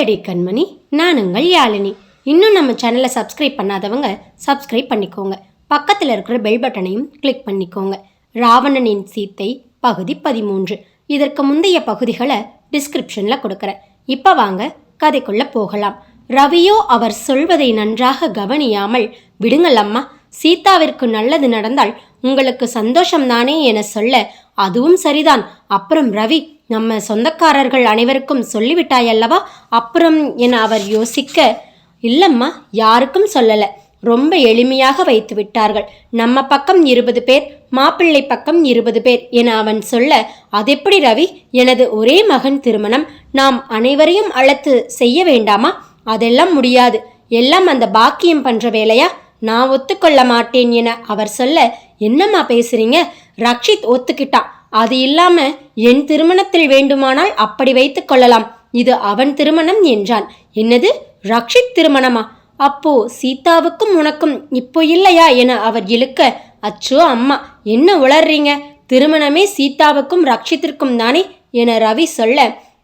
அடி கண்மணி நான் உங்கள் யாழினி. இன்னும் நம்ம சேனலை சப்ஸ்கிரைப் பண்ணாதவங்க சப்ஸ்கிரைப் பண்ணிக்கோங்க. பக்கத்தில் இருக்கிற பெல் பட்டனையும் கிளிக் பண்ணிக்கோங்க. ராவணனின் சீத்தை பகுதி பதிமூன்று. இதற்கு முந்தைய பகுதிகளை டிஸ்கிரிப்ஷனில் கொடுக்குறேன். இப்போ வாங்க கதைக்குள்ள போகலாம். ரவியோ அவர் சொல்வதை நன்றாக கவனியாமல் விடுங்கள் அம்மா சீதாவிற்கு நல்லது நடந்தால் உங்களுக்கு சந்தோஷம்தானே என சொல்ல அதுவும் சரிதான். அப்புறம் ரவி நம்ம சொந்தக்காரர்கள் அனைவருக்கும் சொல்லிவிட்டாயல்லவா? அப்புறம் என அவர் யோசிக்க இல்லம்மா யாருக்கும் சொல்லலை. ரொம்ப எளிமையாக வைத்து விட்டார்கள். நம்ம பக்கம் இருபது பேர் மாப்பிள்ளை பக்கம் இருபது பேர் என அவன் சொல்ல அதெப்படி ரவி? எனது ஒரே மகன் திருமணம். நாம் அனைவரையும் அழைத்து செய்ய வேண்டாமா? அதெல்லாம் முடியாது. எல்லாம் அந்த பாக்கியம் பண்ற வேலையா? நான் ஒத்துக்கொள்ள மாட்டேன் என அவர் சொல்ல என்னம்மா பேசுறீங்க? ரக்ஷித் ஒத்துக்கிட்டான். அது இல்லாம என் திருமணத்தில் வேண்டுமானால் அப்படி வைத்துக் கொள்ளலாம். இது அவன் திருமணம் என்றான். என்னது? ரக்ஷித் திருமணமா? அப்போ சீதாவுக்கும் உனக்கும் இப்போ இல்லையா என அவர் இழுக்க அச்சோ அம்மா என்ன உளர்றீங்க? திருமணமே சீதாவுக்கும் ரக்ஷித்திற்கும் தானே? என ரவி சொல்ல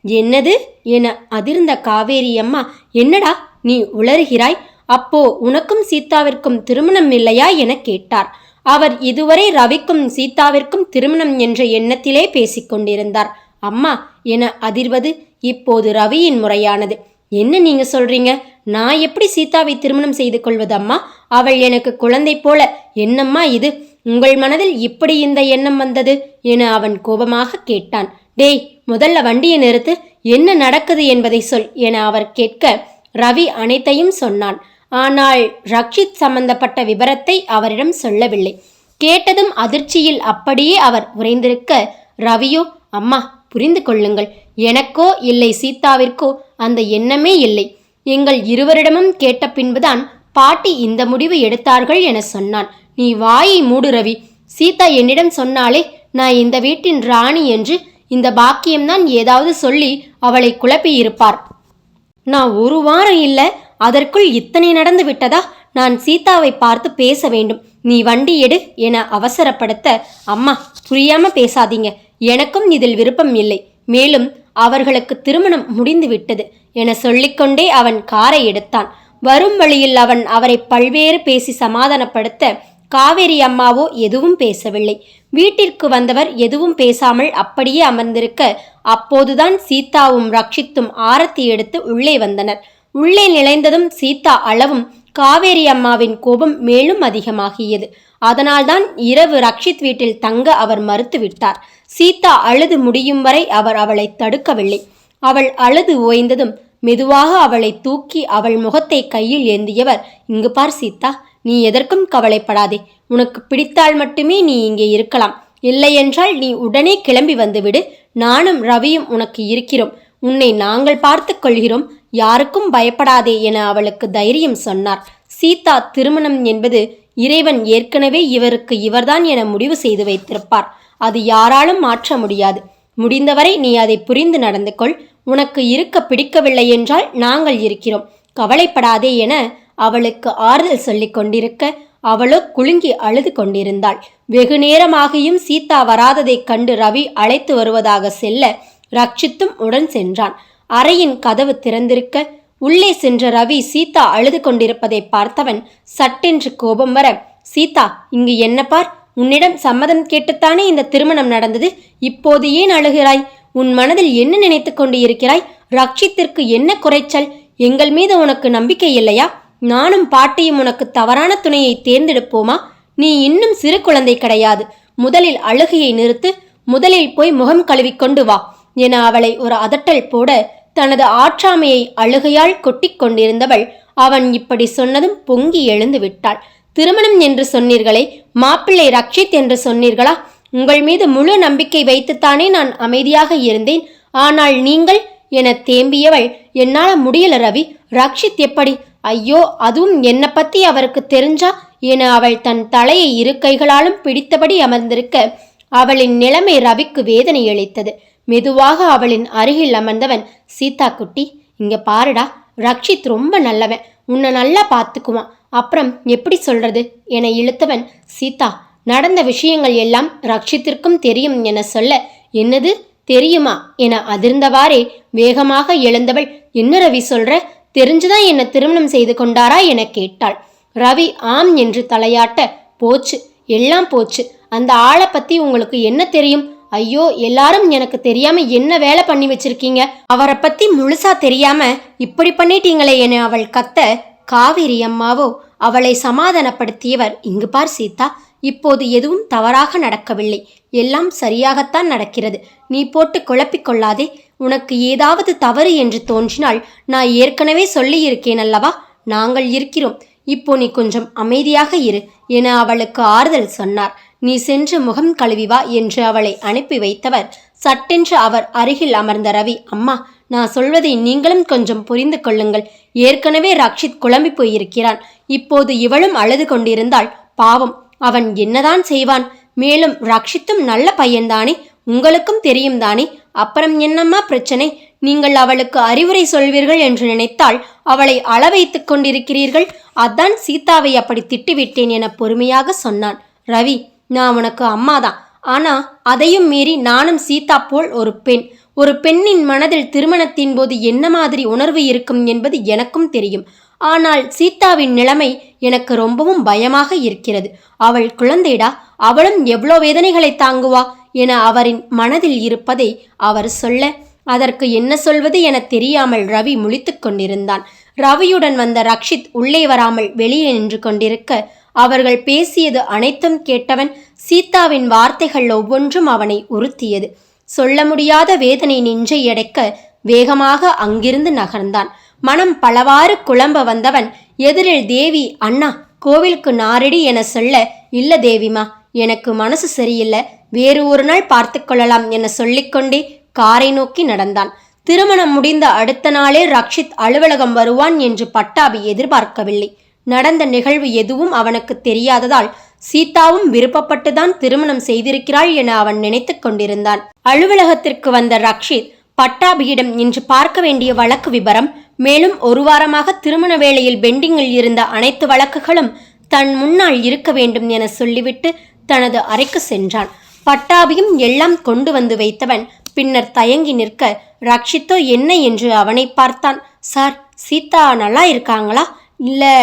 என்னது? என அதிர்ந்த காவேரி அம்மா என்னடா நீ உளறுகிறாய்? அப்போ உனக்கும் சீதாவிற்கும் திருமணம் இல்லையா? என கேட்டார். அவர் இதுவரை ரவிக்கும் சீதாவிற்கும் திருமணம் என்ற எண்ணத்திலே பேசிக் கொண்டிருந்தார். அம்மா என அதிர்வது இப்போது ரவியின் முறையானது. என்ன நீங்க சொல்றீங்க? நான் எப்படி சீதாவை திருமணம் செய்து கொள்வது அம்மா? அவள் எனக்கு குழந்தை போல. என்னம்மா இது? உங்கள் மனதில் இப்படி இந்த எண்ணம் வந்தது? என அவன் கோபமாக கேட்டான். டேய் முதல்ல வண்டியை நிறுத்து. என்ன நடக்குது என்பதை சொல் என அவர் கேட்க ரவி அனைத்தையும் சொன்னான். ஆனால் ரக்ஷித் சம்பந்தப்பட்ட விபரத்தை அவரிடம் சொல்லவில்லை. கேட்டதும் அதிர்ச்சியில் அப்படியே அவர் உறைந்திருக்க ரவியோ அம்மா புரிந்து கொள்ளுங்கள். எனக்கோ இல்லை சீதாவிற்கோ அந்த எண்ணமே இல்லை. எங்கள் இருவரிடமும் கேட்ட பின்புதான் பாட்டி இந்த முடிவு எடுத்தார்கள் என சொன்னான். நீ வாயை மூடு ரவி. சீதா என்னிடம் சொன்னாலே நான் இந்த வீட்டின் ராணி என்று இந்த பாக்கியம்தான் ஏதாவது சொல்லி அவளை குழப்பியிருப்பார். நான் ஒரு வாரம் இல்லை அதற்குள் இத்தனை நடந்து விட்டதா? நான் சீதாவை பார்த்து பேச வேண்டும். நீ வண்டி எடு என அவசரப்படுத்த. அம்மா புரியாம பேசாதீங்க. எனக்கும் இதில் விருப்பம் இல்லை. மேலும் அவர்களுக்கு திருமணம் முடிந்து விட்டது என சொல்லிக்கொண்டே அவன் காரை எடுத்தான். வரும் வழியில் அவன் அவரை பல்வேறு பேசி சமாதானப்படுத்த காவேரி அம்மாவோ எதுவும் பேசவில்லை. வீட்டிற்கு வந்தவர் எதுவும் பேசாமல் அப்படியே அமர்ந்திருக்க அப்போதுதான் சீதாவும் ரக்ஷித்தும் ஆரத்தி எடுத்து உள்ளே வந்தனர். உள்ளே நிலைந்ததும் சீதா அளவும் காவேரி அம்மாவின் கோபம் மேலும் அதிகமாகியது. அதனால்தான் இரவு ரக்ஷித் வீட்டில் தங்க அவர் மறுத்துவிட்டார் சீதா அழுது முடியும் வரை அவர் அவளை தடுக்கவில்லை. அவள் அழுது ஓய்ந்ததும் மெதுவாக அவளை தூக்கி அவள் முகத்தை கையில் ஏந்தியவர் இங்கு பார் சீதா நீ எதற்கும் கவலைப்படாதே. உனக்கு பிடித்தால் மட்டுமே நீ இங்கே இருக்கலாம். இல்லையென்றால் நீ உடனே கிளம்பி வந்துவிடு நானும் ரவியும் உனக்கு இருக்கிறோம். உன்னை நாங்கள் பார்த்து கொள்கிறோம். யாருக்கும் பயப்படாதே என அவளுக்கு தைரியம் சொன்னார். சீதா திருமணம் என்பது இறைவன் ஏற்கனவே இவருக்கு இவர்தான் என முடிவு செய்து வைத்திருப்பார். அது யாராலும் மாற்ற முடியாது. முடிந்தவரை நீ அதை புரிந்து நடந்து கொள். உனக்கு இருக்க பிடிக்கவில்லை என்றால் நாங்கள் இருக்கிறோம். கவலைப்படாதே என அவளுக்கு ஆறுதல் சொல்லிக் கொண்டிருக்க அவளோ குலுங்கி அழுது கொண்டிருந்தாள். வெகு நேரமாகியும் சீதா வராததைக் கண்டு ரவி அழைத்து வருவதாக செல்ல ரட்சித்தும் உடன் சென்றான். அறையின் கதவு திறந்திருக்க உள்ளே சென்ற ரவி சீதா அழுது கொண்டிருப்பதை பார்த்தவன் சட்டென்று கோபம் வர சீதா இங்கு என்ன பார்? உன்னிடம் சம்மதம் கேட்டுத்தானே இந்த திருமணம் நடந்தது? இப்போது ஏன் அழுகிறாய்? உன் மனதில் என்ன நினைத்து கொண்டு இருக்கிறாய்? ரக்ஷித்திற்கு என்ன குறைச்சல்? எங்கள் மீது உனக்கு நம்பிக்கை இல்லையா? நானும் பாட்டியும் உனக்கு தவறான துணையை தேர்ந்தெடுப்போமா? நீ இன்னும் சிறு குழந்தை கிடையாது. முதலில் அழுகையை நிறுத்து முதலில் போய் முகம் கழுவிக்கொண்டு வா என அவளை ஒரு அதட்டல் போட தனது ஆற்றாமையை அழுகையால் கொட்டிக் கொண்டிருந்தவள் அவன் இப்படி சொன்னதும் பொங்கி எழுந்து விட்டாள். திருமணம் என்று சொன்னீர்களே மாப்பிள்ளை ரக்ஷித் என்று சொன்னீர்களா? உங்கள் மீது முழு நம்பிக்கை வைத்துத்தானே நான் அமைதியாக இருந்தேன். ஆனால் நீங்கள் என தேம்பியவள் என்னால முடியல ரவி. ரக்ஷித் எப்படி? ஐயோ அதுவும் என்னை பத்தி அவருக்கு தெரிஞ்சா? என அவள் தன் தலையை இரு கைகளாலும் பிடித்தபடி அமர்ந்திருக்க அவளின் நிலைமை ரவிக்கு வேதனை அளித்தது. மெதுவாக அவளின் அருகில் அமர்ந்தவன் சீதா குட்டி இங்க பாருடா ரக்ஷித் ரொம்ப நல்லவன் உன்னை நல்லா பார்த்துக்குவான் அப்புறம் எப்படி சொல்றது? என இழுத்தவன் சீதா நடந்த விஷயங்கள் எல்லாம் ரக்ஷித்திற்கும் தெரியும் என சொல்ல என்னது? தெரியுமா? என அதிர்ந்தவாறே வேகமாக எழுந்தவள் என்ன ரவி சொல்ற? தெரிஞ்சுதான் என்ன திருமணம் செய்து கொண்டாரா? என கேட்டாள். ரவி ஆம் என்று தலையாட்ட போச்சு எல்லாம் போச்சு. அந்த ஆளை பத்தி உங்களுக்கு என்ன தெரியும்? ஐயோ எல்லாரும் எனக்கு தெரியாம என்ன வேலை பண்ணி வச்சிருக்கீங்க? அவரை பத்தி முழுசா தெரியாம இப்படி பண்ணிட்டீங்களே என அவள் கத்த காவேரி அம்மாவோ அவளை சமாதானப்படுத்தியவர் இங்கு பார் சீதா. இப்போது எதுவும் தவறாக நடக்கவில்லை. எல்லாம் சரியாகத்தான் நடக்கிறது. நீ போட்டு குழப்பிக் கொள்ளாதே. உனக்கு ஏதாவது தவறு என்று தோன்றினால் நான் ஏற்கனவே சொல்லியிருக்கேன் அல்லவா? நாங்கள் இருக்கிறோம். இப்போ நீ கொஞ்சம் அமைதியாக இரு என அவளுக்கு ஆறுதல் சொன்னார். நீ சென்று முகம் கழுவி வா என்று அவளை அனுப்பி வைத்தவர். சட்டென்று அவர் அருகில் அமர்ந்த ரவி அம்மா நான் சொல்வதை நீங்களும் கொஞ்சம் புரிந்து கொள்ளுங்கள். ஏற்கனவே ரக்ஷித் குழம்பி போயிருக்கிறான். இப்போது இவளும் அழுது கொண்டிருந்தாள். பாவம் அவன் என்னதான் செய்வான்? மேலும் ரக்ஷித்தும் நல்ல பையன்தானே? உங்களுக்கும் தெரியும் தானே? அப்புறம் என்னம்மா பிரச்சனை? நீங்கள் அவளுக்கு அறிவுரை சொல்வீர்கள் என்று நினைத்தால் அவளை அள வைத்துக் கொண்டிருக்கிறீர்கள். அதான் சீதாவை அப்படி திட்டிவிட்டேன் என பொறுமையாக சொன்னான். ரவி நான் உனக்கு அம்மாதான். ஆனால் அதையும் மீறி நானும் சீதா போல் ஒரு பெண். ஒரு பெண்ணின் மனதில் திருமணத்தின் போது என்ன மாதிரி உணர்வு இருக்கும் என்பது எனக்கும் தெரியும். ஆனால் சீதாவின் நிலைமை எனக்கு ரொம்பவும் பயமாக இருக்கிறது. அவள் குழந்தைடா அவளும் எவ்வளோ வேதனைகளை தாங்குவா என அவரின் மனதில் இருப்பதை அவர் சொல்ல அதற்கு என்ன சொல்வது என தெரியாமல் ரவி முழித்து கொண்டிருந்தான். ரவியுடன் வந்த ரக்ஷித் உள்ளே வராமல் வெளியே நின்று கொண்டிருக்க அவர்கள் பேசியது அனைத்தும் கேட்டவன் சீதாவின் வார்த்தைகள் ஒவ்வொன்றும் அவனை உறுத்தியது. சொல்ல முடியாத வேதனை நெஞ்சை எடைக்க வேகமாக அங்கிருந்து நகர்ந்தான். மனம் பலவாறு குழம்ப வந்தவன் எதிரில் தேவி அண்ணா கோவிலுக்கு நாரடி என சொல்ல இல்ல தேவிமா எனக்கு மனசு சரியில்லை வேறு ஒரு நாள் பார்த்து கொள்ளலாம் என சொல்லிக்கொண்டே காரை நோக்கி நடந்தான். திருமணம் முடிந்த அடுத்த நாளே ரக்ஷித் அலுவலகம் வருவான் என்று பட்டாபி எதிர்பார்க்கவில்லை. நடந்த நிகழ்வு எதுவும் அவனுக்கு தெரியாததால் சீதாவும் விருப்பப்பட்டுதான் திருமணம் செய்திருக்கிறாள் என அவன் நினைத்துக் கொண்டிருந்தான். அலுவலகத்திற்கு வந்த ரக்ஷித் பட்டாபியிடம் இன்று பார்க்க வேண்டிய வழக்கு விபரம் மேலும் ஒரு வாரமாக திருமண வேளையில் பெண்டிங்கில் இருந்த அனைத்து வழக்குகளும் தன் முன்னால் இருக்க வேண்டும் என சொல்லிவிட்டு தனது அறைக்கு சென்றான். பட்டாபியும் எல்லாம் கொண்டு வந்து வைத்தவன் பின்னர் தயங்கி நிற்க ரக்ஷித்தோ என்ன? என்று அவனை பார்த்தான். சார் சீதா நல்லா இருக்காங்களா? இல்லை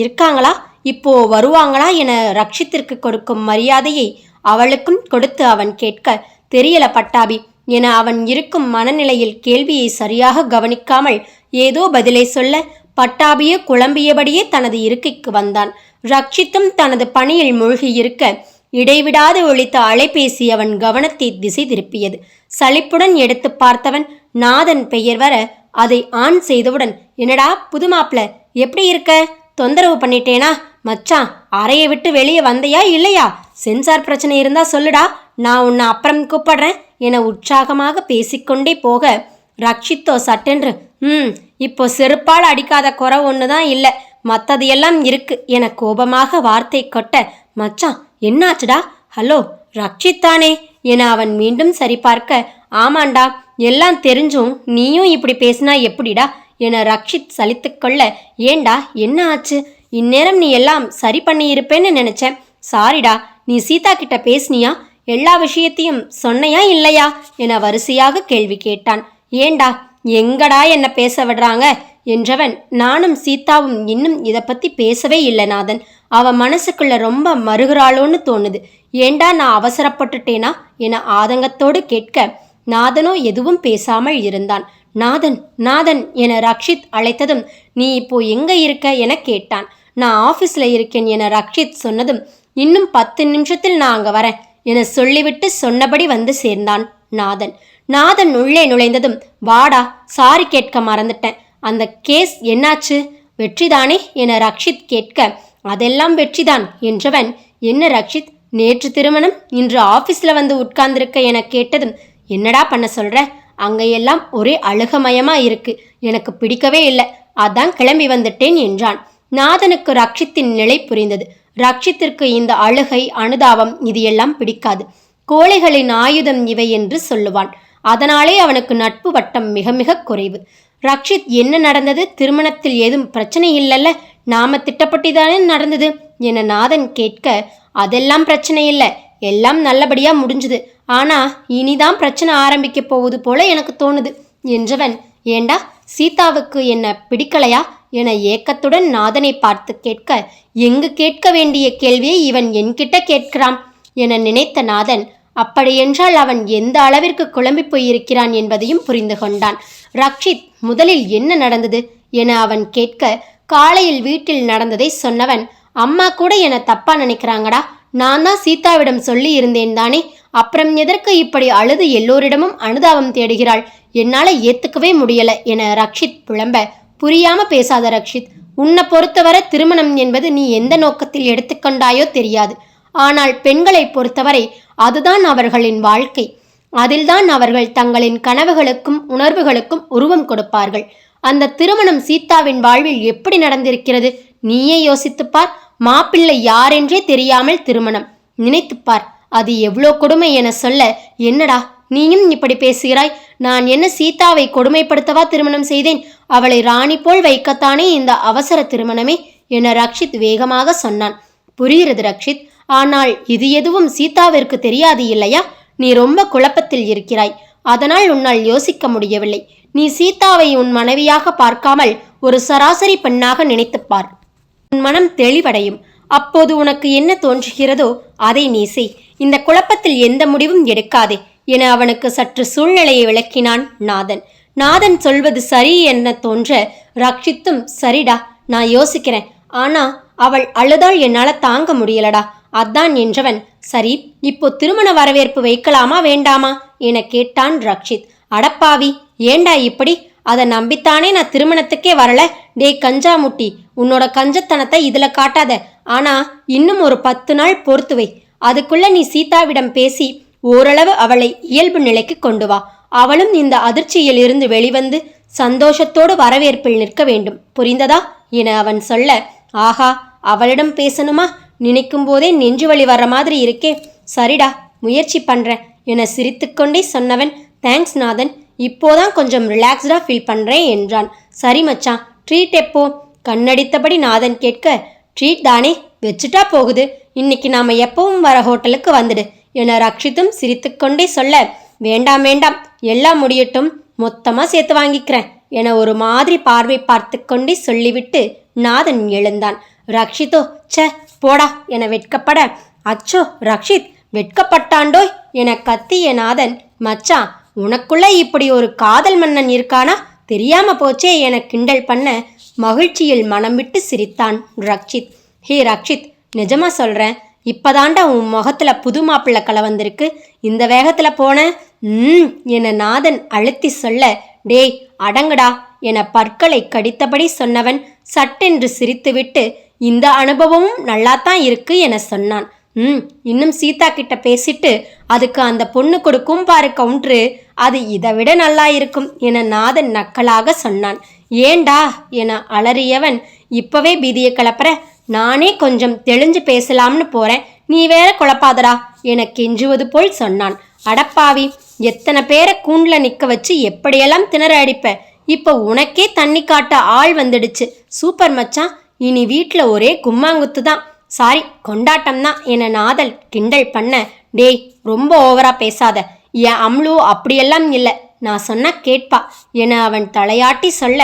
இருக்காங்களா? இப்போ வருவாங்களா என ரக்ஷித்திற்கு கொடுக்கும் மரியாதையை அவளுக்கும் கொடுத்து அவன் கேட்க தெரியல பட்டாபி என அவன் இருக்கும் மனநிலையில் கேள்வியை சரியாக கவனிக்காமல் ஏதோ பதிலை சொல்ல பட்டாபியே குழம்பியபடியே தனது இருக்கைக்கு வந்தான். ரக்ஷித்தும் தனது பணியில் மூழ்கியிருக்க இடைவிடாது ஒழித்த அலைபேசி அவன் கவனத்தை திசை திருப்பியது. சலிப்புடன் எடுத்து பார்த்தவன் நாதன் பெயர் வர அதை ஆன் செய்தவுடன் என்னடா புது மாப்பிள்ள எப்படி இருக்க? தொந்தரவு பண்ணிட்டேனா? மச்சான் அறையை விட்டு வெளியே வந்தையா இல்லையா? சென்சார் பிரச்சனை இருந்தா சொல்லுடா. நான் உன்னை அப்புறம் கூப்பிடுறேன். என உற்சாகமாக பேசிக்கொண்டே போக ரக்ஷித்தோ சட்டென்று ம் இப்போ செருப்பால் அடிக்காத குறை ஒன்று தான் இல்லை. மற்றது எல்லாம் இருக்கு என கோபமாக வார்த்தை கொட்ட மச்சான் என்னாச்சுடா? ஹலோ ரக்ஷித் தானே என அவன் மீண்டும் சரிபார்க்க ஆமாண்டா எல்லாம் தெரிஞ்சும் நீயும் இப்படி பேசினா எப்படிடா? என ரக்ஷித் சலித்துக்கொள்ள ஏண்டா என்ன ஆச்சு? இந்நேரம் நீ எல்லாம் சரி பண்ணியிருப்பேன்னு நினச்சேன். நினைச்சேன் சாரிடா நீ சீதா கிட்ட பேசினியா? எல்லா விஷயத்தையும் சொன்னையா இல்லையா? என வரிசையாக கேள்வி கேட்டான். ஏண்டா எங்கடா என்ன பேச விடுறாங்க? என்றவன் நானும் சீதாவும் இன்னும் இதை பத்தி பேசவே இல்லை நாதன். அவ மனசுக்குள்ள ரொம்ப மருகிறாளோன்னு தோணுது. ஏண்டா நான் அவசரப்பட்டுட்டேனா? என ஆதங்கத்தோடு கேட்க நாதனோ எதுவும் பேசாமல் இருந்தான். நாதன் நாதன் என ரக்ஷித் அழைத்ததும் நீ இப்போ எங்க இருக்க? என கேட்டான். நான் ஆபீஸ்ல இருக்கேன் என ரக்ஷித் சொன்னதும் இன்னும் பத்து நிமிஷத்தில் நான் அங்க வரேன் என சொல்லிவிட்டு சொன்னபடி வந்து சேர்ந்தான் நாதன். நாதன் உள்ளே நுழைந்ததும் வாடா சாரி கேட்க மறந்துட்டேன். அந்த கேஸ் என்னாச்சு? வெற்றிதானே என ரக்ஷித் கேட்க அதெல்லாம் வெற்றிதான் என்றவன் என்ன ரக்ஷித் நேற்று திருமணம் இன்று ஆபீஸ்ல வந்து உட்கார்ந்திருக்க என கேட்டதும் என்னடா பண்ண சொல்கிற அங்கேயெல்லாம் ஒரே அழுகமயமாக இருக்கு. எனக்கு பிடிக்கவே இல்லை. அதான் கிளம்பி வந்துட்டேன் என்றான். நாதனுக்கு ரக்ஷித்தின் நிலை புரிந்தது. ரக்ஷித்திற்கு இந்த அழுகை அனுதாபம் இது எல்லாம் பிடிக்காது. கோழைகளின் ஆயுதம் இவை என்று சொல்லுவான். அதனாலே அவனுக்கு நட்பு வட்டம் மிக மிக குறைவு. ரக்ஷித் என்ன நடந்தது? திருமணத்தில் ஏதும் பிரச்சனை இல்லைல்ல? நாம திட்டப்பட்டுதானே நடந்தது? என நாதன் கேட்க அதெல்லாம் பிரச்சனை இல்லை. எல்லாம் நல்லபடியாக முடிஞ்சுது. ஆனா இனிதான் பிரச்சனை ஆரம்பிக்க போவது போல எனக்கு தோணுது என்றவன் ஏண்டா சீதாவுக்கு என்ன பிடிக்கலையா? என ஏக்கத்துடன் நாதனை பார்த்து கேட்க எங்கு கேட்க வேண்டிய கேள்வியை இவன் என்கிட்ட கேட்கிறான்? என நினைத்த நாதன் அப்படியென்றால் அவன் எந்த அளவிற்கு குழம்பி போயிருக்கிறான் என்பதையும் புரிந்து கொண்டான். ரக்ஷித் முதலில் என்ன நடந்தது? என அவன் கேட்க காலையில் வீட்டில் நடந்ததை சொன்னவன் அம்மா கூட என தப்பா நினைக்கிறாங்கடா. நான் தான் சீதாவிடம் சொல்லி இருந்தேன் தானே. அப்புறம் எதற்கு இப்படி அழுது எல்லோரிடமும் அனுதாபம் தேடுகிறாள்? என்னால ஏத்துக்கவே முடியல என ரக்ஷித் புலம்ப. புரியாம பேசாத ரக்ஷித் உன்னை பொறுத்தவரை திருமணம் என்பது நீ எந்த நோக்கத்தில் எடுத்துக்கொண்டாயோ தெரியாது. ஆனால் பெண்களை பொறுத்தவரை அதுதான் அவர்களின் வாழ்க்கை. அதில்தான் அவர்கள் தங்களின் கனவுகளுக்கும் உணர்வுகளுக்கும் உருவம் கொடுப்பார்கள். அந்த திருமணம் சீதாவின் வாழ்வில் எப்படி நடந்திருக்கிறது? நீயே யோசித்துப் பார். மாப்பிள்ளை யாரென்றே தெரியாமல் திருமணம். நினைத்துப் பார். அது எவ்வளோ கொடுமை என சொல்ல என்னடா நீயும் இப்படி பேசுகிறாய்? நான் என்ன சீதாவை கொடுமைப்படுத்தவா திருமணம் செய்தேன்? அவளை ராணி போல் வைக்கத்தானே இந்த அவசர திருமணமே? என ரக்ஷித் வேகமாக சொன்னான். புரிகிறது ரக்ஷித் ஆனால் இது எதுவும் சீதாவிற்கு தெரியாது இல்லையா? நீ ரொம்ப குழப்பத்தில் இருக்கிறாய். அதனால் உன்னால் யோசிக்க முடியவில்லை. நீ சீதாவை உன் மனைவியாக பார்க்காமல் ஒரு சராசரி பெண்ணாக நினைத்துப் பார். உன் மனம் தெளிவடையும். அப்போது உனக்கு என்ன தோன்றுகிறதோ அதை நீ செய். இந்த குழப்பத்தில் எந்த முடிவும் எடுக்காதே என அவனுக்கு சற்று சூழ்நிலையை விளக்கினான் நாதன். நாதன் சொல்வது சரி என்ன தோன்ற ரக்ஷித்தும் சரிடா நான் யோசிக்கிறேன். ஆனா அவள் அழுதால் என்னால தாங்க முடியலடா. அதான் என்றவன் சரி இப்போ திருமண வரவேற்பு வைக்கலாமா வேண்டாமா? என கேட்டான் ரக்ஷித் அடப்பாவி ஏண்டா இப்படி? அதை நம்பித்தானே நான் திருமணத்துக்கே வரல? டேய் கஞ்சா முட்டி உன்னோட கஞ்சத்தனத்தை இதுல காட்டாத. ஆனா இன்னும் ஒரு பத்து நாள் பொறுத்து வை. அதுக்குள்ள நீ சீதாவிடம் பேசி ஓரளவு அவளை இயல்பு நிலைக்கு கொண்டு வா. அவளும் இந்த அதிர்ச்சியில் இருந்து வெளிவந்து சந்தோஷத்தோடு வரவேற்பில் நிற்க வேண்டும். புரிந்ததா? என அவன் சொல்ல ஆஹா அவளிடம் பேசணுமா? நினைக்கும் போதே நெஞ்சு வழி வர்ற மாதிரி இருக்கே. சரிடா முயற்சி பண்றேன் என சிரித்துக்கொண்டே சொன்னவன் தேங்க்ஸ் நாதன். இப்போதான் கொஞ்சம் ரிலாக்ஸ்டா ஃபீல் பண்றேன் என்றான். சரி மச்சான். ட்ரீட் எப்போ? கண்ணடித்தபடி நாதன் கேட்க ட்ரீட் தானே? வச்சுட்டா போகுது. இன்னைக்கு நாம் எப்பவும் வர ஹோட்டலுக்கு வந்துடு. என ரக்ஷித்தும் சிரித்துக்கொண்டே சொல்ல வேண்டாம் வேண்டாம். எல்லாம் முடியட்டும். மொத்தமாக சேர்த்து வாங்கிக்கிறேன். என ஒரு மாதிரி பார்வை பார்த்து கொண்டே சொல்லிவிட்டு நாதன் எழுந்தான். ரக்ஷித்தோ ச்சே போடா என வெட்கப்பட அச்சோ ரக்ஷித் வெட்கப்பட்டாண்டோய் என கத்திய நாதன் மச்சான் உனக்குள்ள இப்படி ஒரு காதல் மன்னன் இருக்கானா? தெரியாம போச்சே என கிண்டல் பண்ண மகிழ்ச்சியில் மனம் விட்டு சிரித்தான். ரக்ஷித் ஹே ரக்ஷித் நிஜமா சொல்கிறேன் இப்போதாண்டா உன் முகத்தில் புது மாப்பிள்ளை கலை வந்திருக்கு. இந்த வேகத்தில் போன ம் என நாதன் அழுத்தி சொல்ல டேய் அடங்குடா என பற்களை கடித்தபடி சொன்னவன் சட்டென்று சிரித்துவிட்டு இந்த அனுபவமும் நல்லாத்தான் இருக்கு என சொன்னான். ம் இன்னும் சீதா கிட்ட பேசிட்டு அதுக்கு அந்த பொண்ணு கொடுக்கும் பாரு கவுண்ட்ரு அது இதை விட நல்லா இருக்கும் என நாதன் நக்கலாக சொன்னான். ஏண்டா என அலறியவன் இப்பவே பீதியை கிளப்புற நானே கொஞ்சம் தெளிஞ்சு பேசலாம்னு போறேன். நீ வேற குழப்பாதடா என கெஞ்சுவது போல் சொன்னான். அடப்பாவி எத்தனை பேரை கூண்டில் நிற்க வச்சு எப்படியெல்லாம் திணற அடிப்ப? இப்போ உனக்கே தண்ணி காட்ட ஆள் வந்துடுச்சு. சூப்பர் மச்சான் இனி வீட்டில் ஒரே கும்மாங்குத்து தான் சாரி கொண்டாட்டம் தான் என நாதல் கிண்டல் பண்ண டேய் ரொம்ப ஓவரா பேசாத. என் அம்லு அப்படியெல்லாம் இல்லை. நான் சொன்ன கேட்பா. என அவன் தலையாட்டி சொல்ல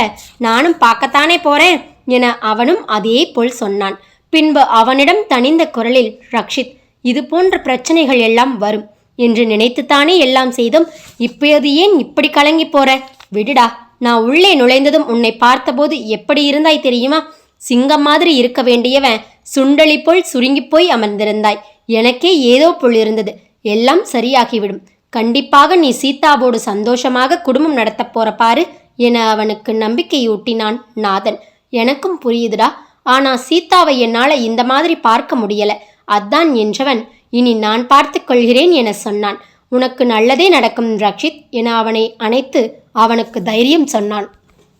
நானும் பார்க்கத்தானே போறேன்? என அவனும் அதே போல் சொன்னான். பின்பு அவனிடம் தனிந்த குரலில் ரக்ஷித் இது போன்ற பிரச்சனைகள் எல்லாம் வரும். என்று நினைத்துத்தானே எல்லாம் செய்தும். இப்போது ஏன் இப்படி கலங்கி போற? விடுடா நான் உள்ளே நுழைந்ததும் உன்னை பார்த்தபோது எப்படி இருந்தாய் தெரியுமா? சிங்கம் மாதிரி இருக்க வேண்டியவன் சுண்டலி போல் சுருங்கிப் போய் அமர்ந்திருந்தாய். எனக்கே ஏதோ போல் இருந்தது. எல்லாம் சரியாகிவிடும். கண்டிப்பாக நீ சீதாவோடு சந்தோஷமாக குடும்பம் நடத்தப் போற பாரு என அவனுக்கு நம்பிக்கையூட்டினான் நாதன். எனக்கும் புரியுதுடா. ஆனா சீதாவை என்னால இந்த மாதிரி பார்க்க முடியல. அதான் என்றவன் இனி நான் பார்த்து கொள்கிறேன் என சொன்னான். உனக்கு நல்லதே நடக்கும் ரக்ஷித் என அவனை அணைத்து அவனுக்கு தைரியம் சொன்னான்.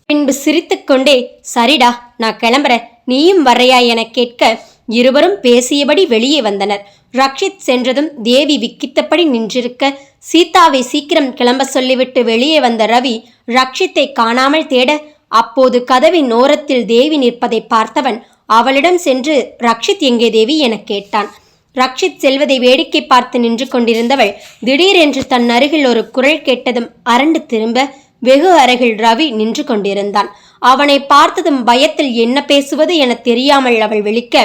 பின்பு சிரித்துக்கொண்டே சரிடா நான் கிளம்புறேன். நீயும் வர்றையா என கேட்க இருவரும் பேசியபடி வெளியே வந்தனர். ரக்ஷித் சென்றதும் தேவி விக்கித்தபடி நின்றிருக்க சீதாவை சீக்கிரம் கிளம்ப சொல்லிவிட்டு வெளியே வந்த ரவி ரக்ஷித்தை காணாமல் தேட அப்போது கதவின் ஓரத்தில் தேவி நிற்பதை பார்த்தவன் அவளிடம் சென்று ரக்ஷித் எங்கே தேவி? எனக் கேட்டான். ரக்ஷித் செல்வதை வேடிக்கை பார்த்து நின்று கொண்டிருந்தவள் திடீரென்று தன் அருகில் ஒரு குரல் கேட்டதும் அரண்டு திரும்ப வெகு அருகில் ரவி நின்று கொண்டிருந்தான். அவனை பார்த்ததும் பயத்தில் என்ன பேசுவது என தெரியாமல் அவள் விழிக்க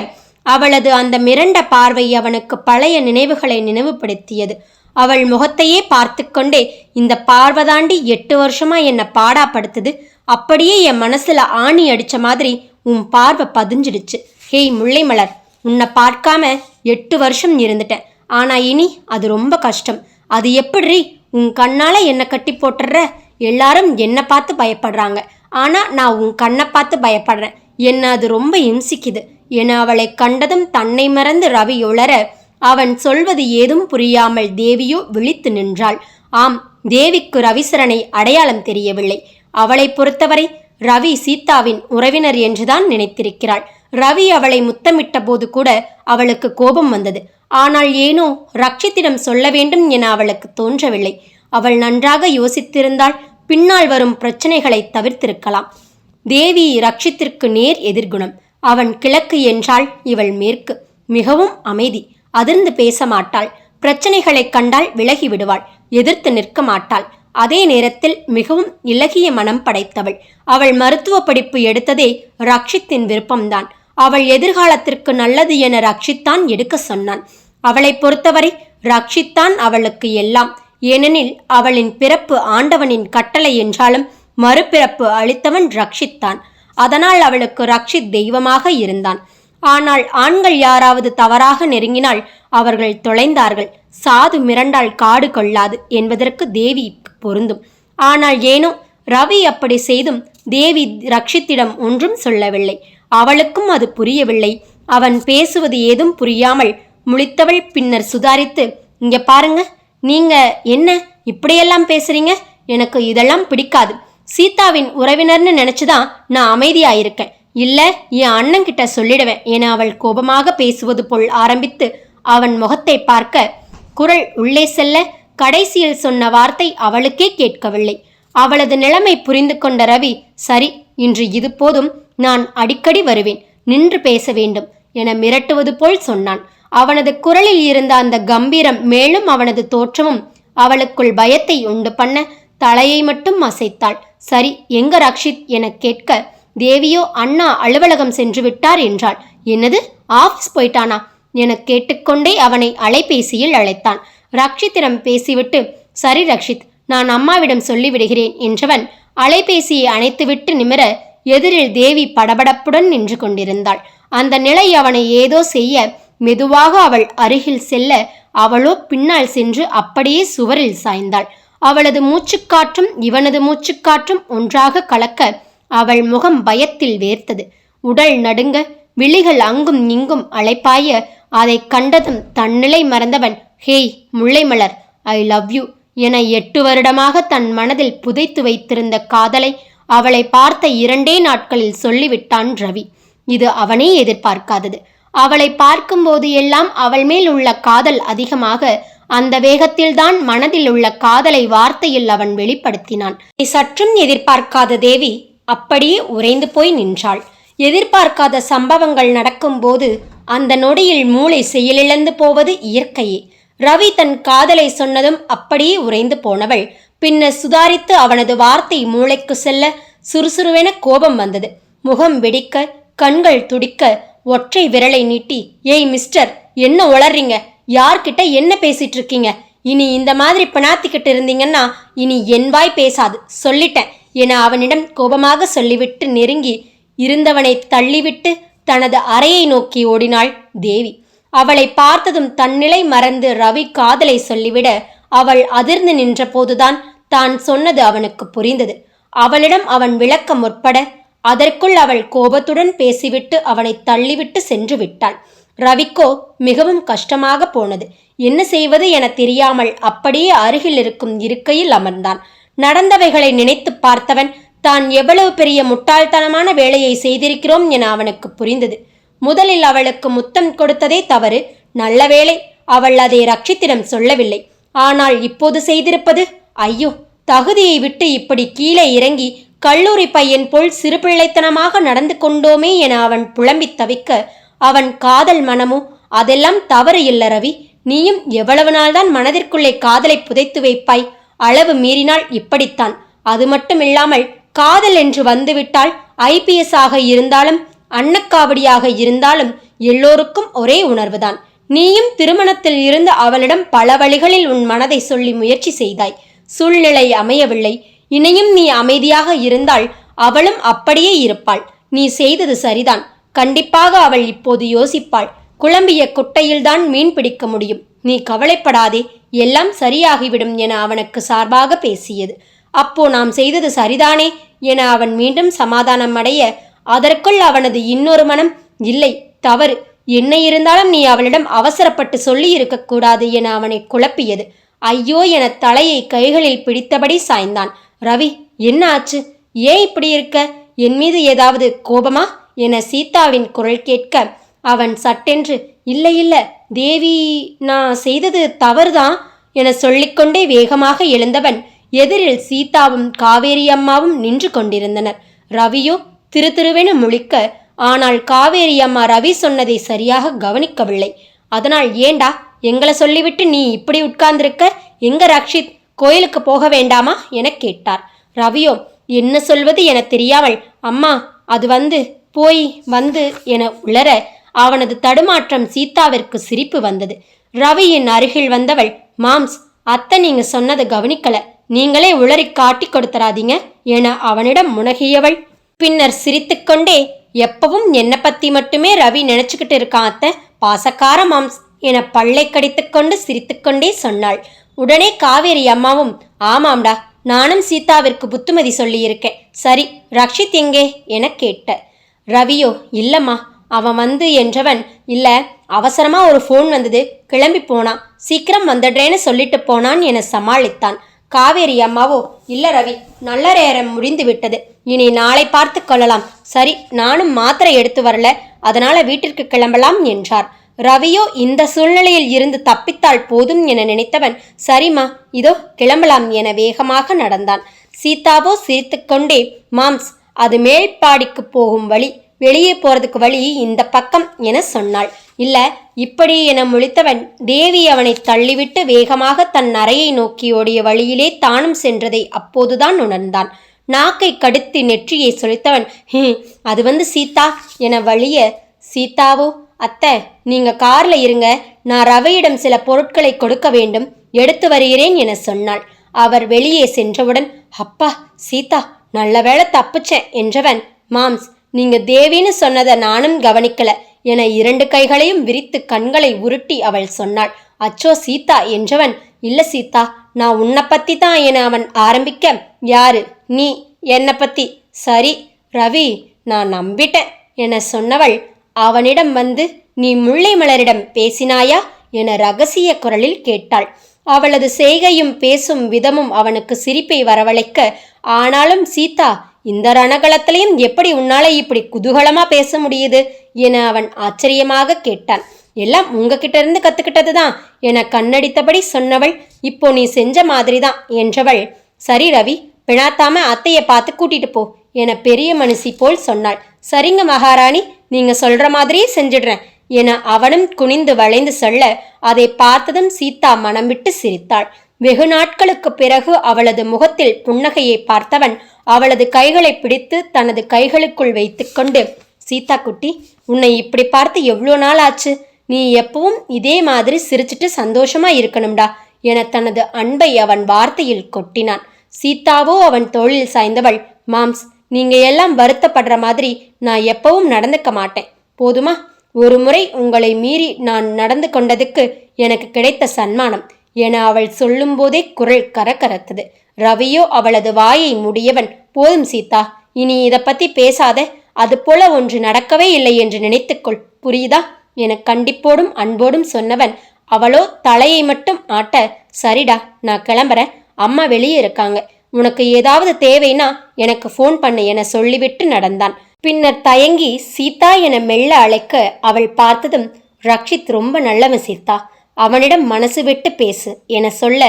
அவளது அந்த மிரண்ட பார்வை அவனுக்கு பழைய நினைவுகளை நினைவுபடுத்தியது. அவள் முகத்தையே பார்த்து கொண்டே இந்த பார்வதாண்டி எட்டு வருஷமா என்னை பாடாப்படுத்துது. அப்படியே என் மனசுல ஆணி அடிச்ச மாதிரி உன் பார்வை பதிஞ்சிடுச்சு. ஹேய் முல்லைமலர் உன்னை பார்க்காம எட்டு வருஷம் இருந்துட்டேன். ஆனா இனி அது ரொம்ப கஷ்டம். அது எப்படி உன் கண்ணால என்னை கட்டி போட்டுற எல்லாரும் என்னை பார்த்து பயப்படுறாங்க. ஆனா நான் உன் கண்ணை பார்த்து பயப்படுறேன். என்ன அது ரொம்ப இம்சிக்குது என அவளை கண்டதும் தன்னை மறந்து ரவி உளர அவன் சொல்வது ஏதும் புரியாமல் தேவியோ விழித்து நின்றாள். ஆம் தேவிக்கு ரவிசரனை அடையாளம் தெரியவில்லை. அவளை பொறுத்தவரை ரவி சீதாவின் உறவினர் என்றுதான் நினைத்திருக்கிறாள். ரவி அவளை முத்தமிட்ட போது கூட அவளுக்கு கோபம் வந்தது. ஆனால் ஏனோ ரக்ஷித்திடம் சொல்ல வேண்டும் என அவளுக்கு தோன்றவில்லை. அவள் நன்றாக யோசித்திருந்தால் பின்னால் வரும் பிரச்சனைகளை தவிர்த்திருக்கலாம். தேவி ரக்ஷித்திற்கு நேர் எதிர்குணம். அவன் கிழக்கு என்றால் இவள் மேற்கு. மிகவும் அமைதி. அதிர்ந்து பேச மாட்டாள். பிரச்சனைகளைக் கண்டால் விலகி விடுவாள். எதிர்த்து நிற்க மாட்டாள். அதே நேரத்தில் மிகவும் இலகிய மனம் படைத்தவள். அவள் மருத்துவ படிப்பு எடுத்ததே ரக்ஷித்தின் விருப்பம்தான். அவள் எதிர்காலத்திற்கு நல்லது என ரக்ஷித்தான் எடுக்க சொன்னான். அவளை பொறுத்தவரை ரக்ஷித்தான் அவளுக்கு எல்லாம். ஏனெனில் அவளின் பிறப்பு ஆண்டவனின் கட்டளை என்றாலும் மறுபிறப்பு அளித்தவன் ரக்ஷித்தான் அதனால் அவளுக்கு ரக்ஷித் தெய்வமாக இருந்தான். ஆனால் ஆண்கள் யாராவது தவறாக நெருங்கினால் அவர்கள் தொலைந்தார்கள். சாது மிரண்டால் காடு கொள்ளாது என்பதற்கு தேவி பொருந்தும். ஆனால் ஏனோ ரவி அப்படி செய்தும் தேவி ரக்ஷித்திடம் ஒன்றும் சொல்லவில்லை. அவளுக்கும் அது புரியவில்லை. அவன் பேசுவது ஏதும் புரியாமல் முழித்தவள் பின்னர் சுதாரித்து இங்க பாருங்க நீங்க என்ன இப்படியெல்லாம் பேசுறீங்க? எனக்கு இதெல்லாம் பிடிக்காது. சீதாவின் உறவினர்னு நினைச்சுதான் நான் அமைதியாயிருக்கேன். இல்ல என் அண்ணன் கிட்ட சொல்லிடுவேன் என அவள் கோபமாக பேசுவது போல் ஆரம்பித்து அவன் முகத்தை பார்க்க குரல் உள்ளே செல்ல கடைசியில் சொன்ன வார்த்தை அவளுக்கே கேட்கவில்லை. அவளது நிலைமை புரிந்து கொண்ட ரவி சரி இன்று இது போதும் நான் அடிக்கடி வருவேன் நின்று பேச வேண்டும் என மிரட்டுவது போல் சொன்னான். அவனது குரலில் இருந்த அந்த கம்பீரம் மேலும் அவனது தோற்றமும் அவளுக்குள் பயத்தை உண்டு பண்ண தலையை மட்டும் அசைத்தாள். சரி எங்க ரக்ஷித் என கேட்க தேவியோ அண்ணா அலுவலகம் சென்று விட்டார் என்றாள். என்னது? ஆபீஸ் போயிட்டானா? என கேட்டுக்கொண்டே அவனை அலைபேசியில் அழைத்தான். ரக்ஷித்திடம் பேசிவிட்டு சரி ரக்ஷித் நான் அம்மாவிடம் சொல்லிவிடுகிறேன் என்றவன் அலைபேசியை அணைத்துவிட்டு நிமிர எதிரில் தேவி படபடப்புடன் நின்று கொண்டிருந்தாள். அந்த நிலை அவனை ஏதோ செய்ய மெதுவாக அவள் அருகில் செல்ல அவளோ பின்னால் சென்று அப்படியே சுவரில் சாய்ந்தாள். அவளது மூச்சுக்காற்றும் இவனது மூச்சுக்காற்றும் ஒன்றாக கலக்க அவள் முகம் பயத்தில் வேர்த்தது. உடல் நடுங்க விழிகள் அங்கும் இங்கும் அழைப்பாய அதை கண்டதும் தன்னிலை மறந்தவன் hey Mullaimalar I love you என எட்டு வருடமாக தன் மனதில் புதைத்து வைத்திருந்த காதலை அவளை பார்த்த இரண்டே நாட்களில் சொல்லிவிட்டான் ரவி. இது அவனே எதிர்பார்க்காதது. அவளை பார்க்கும்போது எல்லாம் அவள் மேல் உள்ள காதல் அதிகமாக அந்த வேகத்தில்தான் மனதில் உள்ள காதலை வார்த்தையில் அவன் வெளிப்படுத்தினான். சற்றும் எதிர்பார்க்காத தேவி அப்படியே உறைந்து போய் நின்றாள். எதிர்பார்க்காத சம்பவங்கள் நடக்கும்போது அந்த நொடியில் மூளை செயலிழந்து போவது இயற்கையே. ரவி தன் காதலை சொன்னதும் அப்படியே உறைந்து போனவள். பின்னர் சுதாரித்து அவனது வார்த்தை மூளைக்கு செல்ல சுறுசுறுவென கோபம் வந்தது. முகம் வெடிக்க கண்கள் துடிக்க ஒற்றை விரலை நீட்டி ஏய் மிஸ்டர் என்ன உளறீங்க? யார்கிட்ட என்ன பேசிட்டு இருக்கீங்க இனி இந்த மாதிரி பிணாத்திக்கிட்டு இருந்தீங்கன்னா இனி என் வாய் பேசாது. சொல்லிட்டேன். என அவனிடம் கோபமாக சொல்லிவிட்டு நெருங்கி இருந்தவனை தள்ளிவிட்டு தனது அறையை நோக்கி ஓடினாள் தேவி. அவளை பார்த்ததும் தன்னிலை மறந்து ரவி காதலை சொல்லிவிட அவள் அதிர்ந்து நின்றபோதுதான் தான் சொன்னது அவனுக்கு புரிந்தது. அவளிடம் அவன் விளக்க முற்பட அதற்குள் அவள் கோபத்துடன் பேசிவிட்டு அவனை தள்ளிவிட்டு சென்று விட்டாள். ரவிக்கோ மிகவும் கஷ்டமாக போனது. என்ன செய்வது என தெரியாமல் அப்படியே அருகில் இருக்கும் இருக்கையில் அமர்ந்தான். நடந்தவைகளை நினைத்து பார்த்தவன் தான் எவ்வளவு பெரிய முட்டாள்தனமான வேலையை செய்திருக்கிறோம் என அவனுக்கு புரிந்தது. முதலில் அவளுக்கு முத்தம் கொடுத்ததே தவறு. நல்ல வேளை அவள் அதை ரட்சித்திடம் சொல்லவில்லை. ஆனால் இப்போது செய்திருப்பது ஐயோ தகுதியை விட்டு இப்படி கீழே இறங்கி கல்லூரி பையன் போல் சிறுபிள்ளைத்தனமாக நடந்து கொண்டோமே என அவன் புலம்பித் தவிக்க அவன் காதல் மனமோ? அதெல்லாம் தவறு இல்ல ரவி. நீயும் எவ்வளவு நாள்தான் மனதிற்குள்ளே காதலை புதைத்து வைப்பாய்? அளவு மீறினால் இப்படித்தான். அது மட்டும் இல்லாமல் காதல் என்று வந்துவிட்டால் ஐபிஎஸ் ஆக இருந்தாலும் அன்னக்காவடியாக இருந்தாலும் எல்லோருக்கும் ஒரே உணர்வுதான். நீயும் திருமணத்தில் இருந்து அவளிடம் பல வழிகளில் உன் மனதை சொல்லி முயற்சி செய்தாய். சூழ்நிலை அமையவில்லை. இனியும் நீ அமைதியாக இருந்தால் அவளும் அப்படியே இருப்பாள். நீ செய்தது சரிதான். கண்டிப்பாக அவள் இப்போது யோசிப்பாள். குழம்பிய குட்டையில்தான் மீன் பிடிக்க முடியும். நீ கவலைப்படாதே எல்லாம் சரியாகிவிடும் என அவனுக்கு சார்பாக பேசியது. அப்போ நாம் செய்தது சரிதானே என அவன் மீண்டும் சமாதானம் அடைய அதற்குள் அவனது இன்னொரு மனம் இல்லை தவறு. என்ன இருந்தாலும் நீ அவளிடம் அவசரப்பட்டு சொல்லி இருக்கக்கூடாது என அவனை குழப்பியது. ஐயோ என தலையை கைகளில் பிடித்தபடி சாய்ந்தான். ரவி என்ன ஆச்சு? ஏன் இப்படி இருக்க? என் மீது ஏதாவது கோபமா? என சீதாவின் குரல் கேட்க அவன் சட்டென்று இல்லை இல்லை தேவி நான் செய்தது தவறுதான் என சொல்லிக்கொண்டே வேகமாக எழுந்தவன் எதிரில் சீதாவும் காவேரி அம்மாவும் நின்று கொண்டிருந்தனர். ரவியோ திரு திருவென முழிக்க ஆனால் காவேரி அம்மா ரவி சொன்னதை சரியாக கவனிக்கவில்லை. அதனால் ஏண்டா எங்களை சொல்லிவிட்டு நீ இப்படி உட்கார்ந்திருக்க? எங்க ரக்ஷித் கோயிலுக்கு போக வேண்டாமா? என கேட்டார். ரவியோ என்ன சொல்வது என தெரியாமல் அம்மா அது வந்து போய் வந்து என உளர அவனது தடுமாற்றம் சீதாவிற்கு சிரிப்பு வந்தது. ரவியின் அருகில் வந்தவள் மாம்ஸ் அத்தை நீங்க சொன்னதை கவனிக்கல. நீங்களே உளறி காட்டி கொடுத்தராதீங்க என அவனிடம் முனகியவள். பின்னர் சிரித்துக்கொண்டே எப்பவும் என்னை பத்தி மட்டுமே ரவி நினைச்சுக்கிட்டு இருக்கான் அத்தை. பாசக்கார மாம்ஸ் என பல்லை கடித்துக்கொண்டு சிரித்துக்கொண்டே சொன்னாள். உடனே காவேரி அம்மாவும் ஆமாம்டா நானும் சீதாவிற்கு புத்துமதி சொல்லியிருக்கேன். சரி ரக்ஷித் எங்கே? என கேட்ட. ரவியோ இல்லைம்மா அவன் வந்து என்றவன் இல்லை அவசரமாக ஒரு ஃபோன் வந்தது கிளம்பி போனான் சீக்கிரம் வந்துடுறேன்னு சொல்லிட்டு போனான் என சமாளித்தான். காவேரி அம்மாவோ இல்லை ரவி நல்ல நேரம் முடிந்து விட்டது இனி நாளை பார்த்து கொள்ளலாம். சரி நானும் மாத்திரை எடுத்து வரல அதனால வீட்டிற்கு கிளம்பலாம் என்றார். ரவியோ இந்த சூழ்நிலையில் இருந்து தப்பித்தால் போதும் என நினைத்தவன் சரிம்மா இதோ கிளம்பலாம் என வேகமாக நடந்தான். சீதாவோ சிரித்துக்கொண்டே மாம்ஸ் அது மேல்பாடிக்கு போகும் வழி வெளியே போறதுக்கு வழி இந்த பக்கம் என சொன்னாள். இல்ல இப்படி என முழித்தவன் தேவி அவனை தள்ளிவிட்டு வேகமாக தன் அறையை நோக்கி ஓடிய வழியிலே தானும் சென்றதை அப்போதுதான் உணர்ந்தான். நாக்கை கடுத்தி நெற்றியை சுழித்தவன் ஹம் அது வந்து சீதா என வழிய சீதாவோ அத்தை நீங்க கார்ல இருங்க நான் ரவையிடம் சில பொருட்களை கொடுக்க வேண்டும் எடுத்து வருகிறேன் என சொன்னாள். அவர் வெளியே சென்றவுடன் அப்பா சீதா நல்ல வேளை தப்புச்சேன் என்றவன் மாம்ஸ் நீங்க தேவின்னு சொன்னதை நானும் கவனிக்கல என இரண்டு கைகளையும் விரித்து கண்களை உருட்டி அவள் சொன்னாள். அச்சோ சீதா என்றவன் இல்ல சீதா நான் உன்னை பத்தி தான் என அவன் ஆரம்பிக்க. யாரு நீ என்னை பத்தி? சரி ரவி நான் நம்பிட்டேன் என சொன்னவள் அவனிடம் வந்து நீ முல்லை மலரிடம் பேசினாயா? என ரகசிய குரலில் கேட்டாள். அவளது செய்கையும் பேசும் விதமும் அவனுக்கு சிரிப்பை வரவழைக்க ஆனாலும் சீதா இந்த ரணகலத்திலையும் எப்படி உன்னால இப்படி குதூகலமா பேச முடியுது என அவன் ஆச்சரியமாக கேட்டான். எல்லாம் உங்ககிட்ட இருந்து கத்துக்கிட்டது தான் என கண்ணடித்தபடி சொன்னவள் இப்போ நீ செஞ்ச மாதிரி தான் என்றவள் சரி ரவி பிணாத்தாம அத்தைய பார்த்து கூட்டிட்டு போ என பெரிய மனுஷி போல் சொன்னாள். சரிங்க மகாராணி நீங்க சொல்ற மாதிரியே செஞ்சிடுறேன் என அவனும் குனிந்து வளைந்து சொல்ல அதை பார்த்ததும் சீதா மனம் விட்டு சிரித்தாள். வெகு நாட்களுக்கு பிறகு அவளது முகத்தில் புன்னகையை பார்த்தவன் அவளது கைகளை பிடித்து தனது கைகளுக்குள் வைத்துக்கொண்டு சீதா குட்டி உன்னை இப்படி பார்த்து எவ்வளோ நாள் ஆச்சு? நீ எப்பவும் இதே மாதிரி சிரிச்சிட்டு சந்தோஷமா இருக்கணும்டா என தனது அன்பை அவன் வார்த்தையில் கொட்டினான். சீதாவோ அவன் தோளில் சாய்ந்தவள். மாம்ஸ் நீங்க எல்லாம் வருத்தப்படுற மாதிரி நான் எப்பவும் நடந்துக்க மாட்டேன். போதுமா? ஒரு முறை உங்களை மீறி நான் நடந்து கொண்டதுக்கு எனக்கு கிடைத்த சன்மானம். என அவள் சொல்லும்போதே குரல் கரக்கரத்தது ரவியோ அவளது வாயை முடியவன் போதும் சீதா இனி இதை பத்தி பேசாத அது போல ஒன்று நடக்கவே இல்லை என்று நினைத்துக்கொள் புரியுதா? என கண்டிப்போடும் அன்போடும் சொன்னவன் அவளோ தலையை மட்டும் ஆட்ட சரிடா நான் கிளம்புறேன் அம்மா வெளியே இருக்காங்க உனக்கு ஏதாவது தேவைனா எனக்கு ஃபோன் பண்ணு என சொல்லிவிட்டு நடந்தான். பின்னர் தயங்கி சீதா என மெல்ல அழைக்க அவள் பார்த்ததும் ரக்ஷித் ரொம்ப நல்லவன் சீதா அவனிடம் மனசு விட்டு பேசு என சொல்ல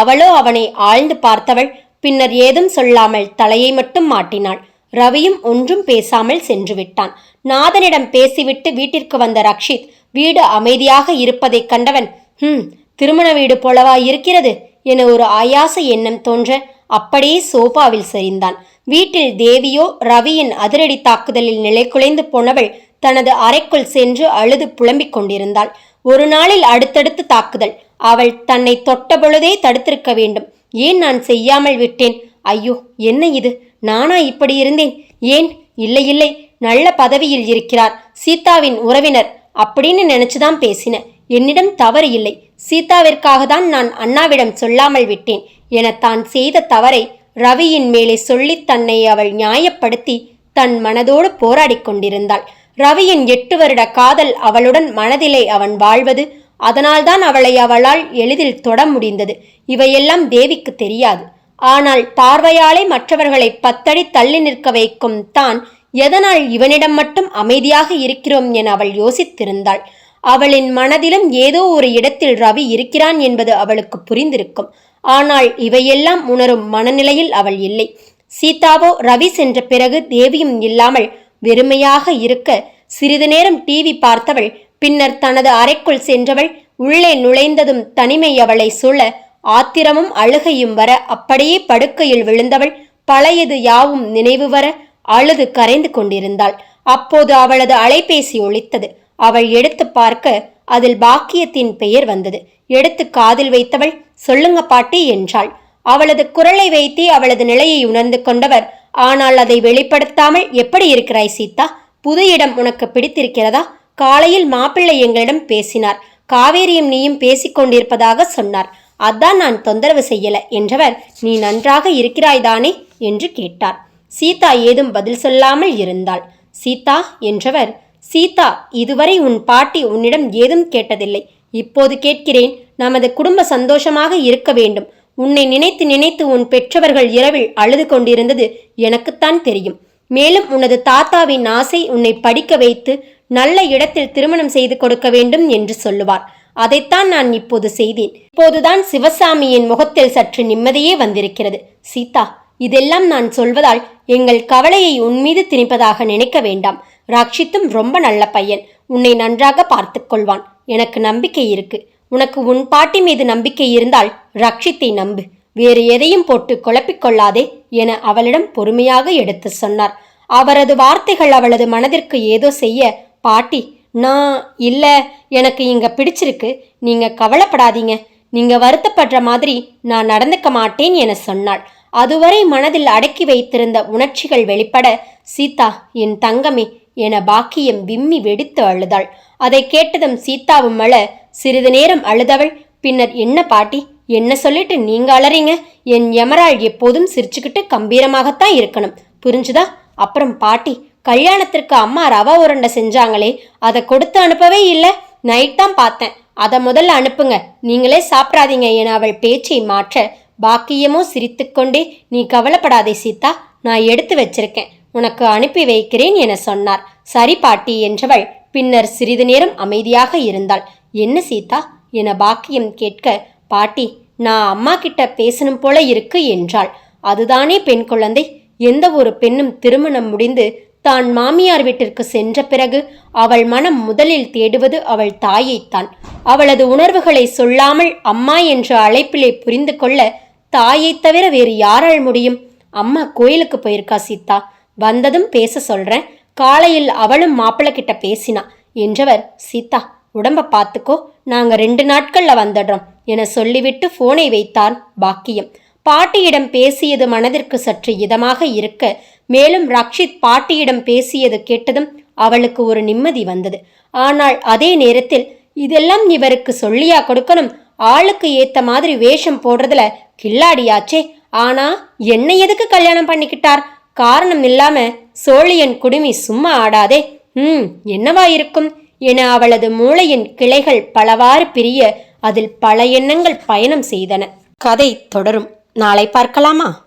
அவளோ அவனை ஆழ்ந்து பார்த்தவள் பின்னர் ஏதும் சொல்லாமல் தலையை மட்டும் மாட்டினாள். ரவியும் ஒன்றும் பேசாமல் சென்று விட்டான். நாதனிடம் பேசிவிட்டு வீட்டிற்கு வந்த ரக்ஷித் வீடு அமைதியாக இருப்பதைக் கண்டவன் ஹம் திருமண வீடு போலவா இருக்கிறது? என ஒரு ஆயாச எண்ணம் தோன்ற அப்படியே சோபாவில் சரிந்தான். வீட்டில் தேவியோ ரவியின் அதிரடி தாக்குதலில் நிலைகுலைந்து போனவள் தனது அறைக்குள் சென்று அழுது புலம்பிக் கொண்டிருந்தாள். ஒரு நாளில் அடுத்தடுத்து தாக்குதல். அவள் தன்னை தொட்ட பொழுதே தடுத்திருக்க வேண்டும். ஏன் நான் செய்யாமல் விட்டேன்? ஐயோ என்ன இது? நானா இப்படி இருந்தேன்? ஏன்? இல்லை இல்லை. நல்ல பதவியில் இருக்கிறார். சீதாவின் உறவினர். அப்படின்னு நினைச்சுதான் பேசின என்னிடம் தவறு இல்லை. சீதாவிற்காக தான் நான் அண்ணாவிடம் சொல்லாமல் விட்டேன். என தான் செய்த தவறை ரவியின் மேலே சொல்லி தன்னை அவள் நியாயப்படுத்தி தன் மனதோடு போராடிக் கொண்டிருந்தாள். ரவியின் எட்டு வருட காதல் அவளுடன் மனதிலே அவன் வாழ்வது அதனால்தான் அவளை அவளால் எளிதில் தொட முடிந்தது. இவையெல்லாம் தேவிக்கு தெரியாது. ஆனால் பார்வையாலே மற்றவர்களை பத்தடி தள்ளி நிற்க வைக்கும் தான் எதனால் இவனிடம் மட்டும் அமைதியாக இருக்கிறோம் என அவள் யோசித்திருந்தாள். அவளின் மனதிலும் ஏதோ ஒரு இடத்தில் ரவி இருக்கிறான் என்பது அவளுக்கு புரிந்திருக்கும். ஆனால் இவையெல்லாம் உணரும் மனநிலையில் அவள் இல்லை. சீதாவோ ரவி சென்ற பிறகு தேவியும் இல்லாமல் வெறுமையாக இருக்க சிறிது நேரம் டிவி பார்த்தவள் பின்னர் தனது அறைக்குள் சென்றவள் உள்ளே நுழைந்ததும் தனிமை அவளை சூழ ஆத்திரமும் அழுகையும் வர அப்படியே படுக்கையில் விழுந்தவள் பழையது யாவும் நினைவு வர அழுது கரைந்து கொண்டிருந்தாள். அப்போது அவளது அலைபேசி ஒழித்தது அவள் எடுத்து பார்க்க அதில் பாக்கியத்தின் பெயர் வந்தது. எடுத்து காதில் வைத்தவள் சொல்லுங்க பாட்டி என்றாள். அவளது குரலை வைத்தே அவளது நிலையை உணர்ந்து கொண்டவர் ஆனால் அதை வெளிப்படுத்தாமல் எப்படி இருக்கிறாய் சீதா? புது இடம் உனக்கு பிடித்திருக்கிறதா? காலையில் மாப்பிள்ளை எங்களிடம் பேசினார். காவேரியும் நீயும் பேசிக்கொண்டிருப்பதாக சொன்னார். அதான் நான் தொந்தரவு செய்யல என்றவர் நீ நன்றாக இருக்கிறாய்தானே என்று கேட்டார். சீதா ஏதும் பதில் சொல்லாமல் இருந்தாள். சீதா என்றவர் சீதா இதுவரை உன் பாட்டி உன்னிடம் ஏதும் கேட்டதில்லை. இப்போது கேட்கிறேன் நமது குடும்ப சந்தோஷமாக இருக்க வேண்டும். உன்னை நினைத்து நினைத்து உன் பெற்றவர்கள் இரவில் அழுது கொண்டிருந்தது எனக்குத்தான் தெரியும். மேலும் உனது தாத்தாவின் ஆசை உன்னை படிக்க வைத்து நல்ல இடத்தில் திருமணம் செய்து கொடுக்க வேண்டும் என்று சொல்லுவார். அதைத்தான் நான் இப்போது செய்தேன். இப்போதுதான் சிவசாமியின் முகத்தில் சற்று நிம்மதியே வந்திருக்கிறது. சீதா இதெல்லாம் நான் சொல்வதால் எங்கள் கவலையை உன்மீது திணிப்பதாக நினைக்க வேண்டாம். ராக்ஷித்தும் ரொம்ப நல்ல பையன். உன்னை நன்றாக பார்த்துக்கொள்வான் எனக்கு நம்பிக்கை இருக்கு. உனக்கு உன் பாட்டி மீது நம்பிக்கை இருந்தால் ரக்ஷித்தை நம்பு. வேறு எதையும் போட்டு குழப்பிக்கொள்ளாதே என அவளிடம் பொறுமையாக எடுத்து சொன்னார். அவரது வார்த்தைகள் அவளது மனதிற்கு ஏதோ செய்ய பாட்டி நான் இல்லை. எனக்கு இங்க பிடிச்சிருக்கு. நீங்க கவலைப்படாதீங்க. நீங்க வருத்தப்படுற மாதிரி நான் நடந்துக்க மாட்டேன் என சொன்னாள். அதுவரை மனதில் அடக்கி வைத்திருந்த உணர்ச்சிகள் வெளிப்பட சீதா என் தங்கமே என பாக்கியம் விம்மி வெடித்து அழுதாள். அதை கேட்டதும் சீதாவும் அழ சிறிது நேரம் அழுதவள் பின்னர் என்ன பாட்டி என்ன சொல்லிட்டு நீங்க அலறீங்க? என் யமராள் எப்போதும் சிரிச்சுக்கிட்டு கம்பீரமாகத்தான் இருக்கணும். புரிஞ்சுதா? அப்புறம் பாட்டி கல்யாணத்திற்கு அம்மா ரவா உருண்டை செஞ்சாங்களே அதை கொடுத்து அனுப்பவே இல்லை. நைட் தான் பார்த்தேன். அதை முதல்ல அனுப்புங்க. நீங்களே சாப்பிடாதீங்க என அவள் பேச்சை மாற்ற பாக்கியமோ சிரித்துக்கொண்டே நீ கவலைப்படாதே சீதா நான் எடுத்து வச்சிருக்கேன். உனக்கு அனுப்பி வைக்கிறேன் என சொன்னார். சரி பாட்டி என்றவள் பின்னர் சிறிது நேரம் அமைதியாக இருந்தாள். என்ன சீதா? என பாக்கியம் கேட்க பாட்டி நான் அம்மா கிட்ட பேசணும் போல இருக்கு என்றாள். அதுதானே பெண் குழந்தை? எந்த ஒரு பெண்ணும் திருமணம் முடிந்து தான் மாமியார் வீட்டிற்கு சென்ற பிறகு அவள் மனம் முதலில் தேடுவது அவள் தாயைத்தான். அவளது உணர்வுகளை சொல்லாமல் அம்மா என்ற அழைப்பிலே புரிந்து கொள்ள தாயைத் தவிர வேறு யாரால் முடியும்? அம்மா கோயிலுக்கு போயிருக்கா சீதா? வந்ததும் பேச சொல்றேன். காலையில் அவளும் மாப்பிள்ளை கிட்ட பேசினா என்றவர் சீதா உடம்ப பார்த்துக்கோ நாங்க ரெண்டு நாட்கள்ல வந்துடுறோம் என சொல்லிவிட்டு போனை வைத்தான் பாக்கியம். பாட்டியிடம் பேசியது மனதிற்கு சற்று இதமாக இருக்க மேலும் ரக்ஷித் பாட்டியிடம் பேசியது கேட்டதும் அவளுக்கு ஒரு நிம்மதி வந்தது. ஆனால் அதே நேரத்தில் இதெல்லாம் இவருக்கு சொல்லியா கொடுக்கணும்? ஆளுக்கு ஏத்த மாதிரி வேஷம் போடுறதுல கில்லாடியாச்சே. ஆனா என்ன எதுக்கு கல்யாணம் பண்ணிக்கிட்டார்? காரணம் இல்லாம சோழியன் குடுமி சும்மா ஆடாதே. ம் என்னவா இருக்கும்? என அவளது மூளையின் கிளைகள் பலவாறு பிரிய அதில் பல எண்ணங்கள் பயணம் செய்தன. கதை தொடரும். நாளை பார்க்கலாமா?